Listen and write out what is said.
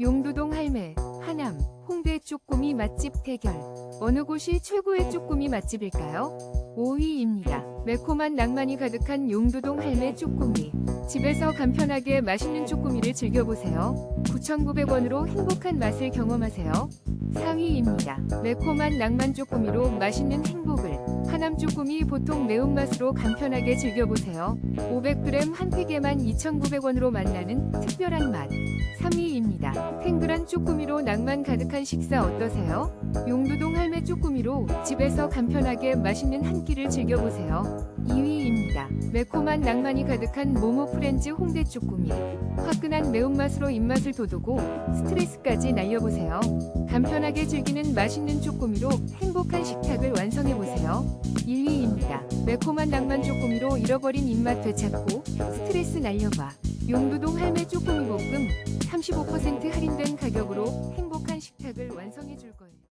용두동 할매, 하남, 홍대 쪼꼬미 맛집 대결. 어느 곳이 최고의 쪼꼬미 맛집일까요? 5위입니다. 매콤한 낭만이 가득한 용두동 할매 쪼꼬미. 집에서 간편하게 맛있는 쪼꼬미를 즐겨보세요. 9,900원으로 행복한 맛을 경험하세요. 4위입니다. 매콤한 낭만 쪼꼬미로 맛있는 행복을. 하남 쪼꼬미 보통 매운맛으로 간편하게 즐겨보세요. 500g 한 팩에만 2,900원으로 만나는 특별한 맛. 3위입니다. 탱글한 쪼꼬미로 낭만 가득한 식사 어떠세요? 용두동 할매 쪼꼬미로 집에서 간편하게 맛있는 한 끼를 즐겨보세요. 2위입니다. 매콤한 낭만이 가득한 모모 프렌즈 홍대 쪼꼬미. 화끈한 매운맛으로 입맛을 돋우고 스트레스까지 날려보세요. 간편하게 즐기는 맛있는 쪼꼬미로 행복한 완성해보세요. 1위입니다. 매콤한 낭만 쪼꼬미로 잃어버린 입맛 되찾고 스트레스 날려봐. 용두동 할매 쪼꼬미 볶음 35% 할인된 가격으로 행복한 식탁을 완성해 줄 거예요.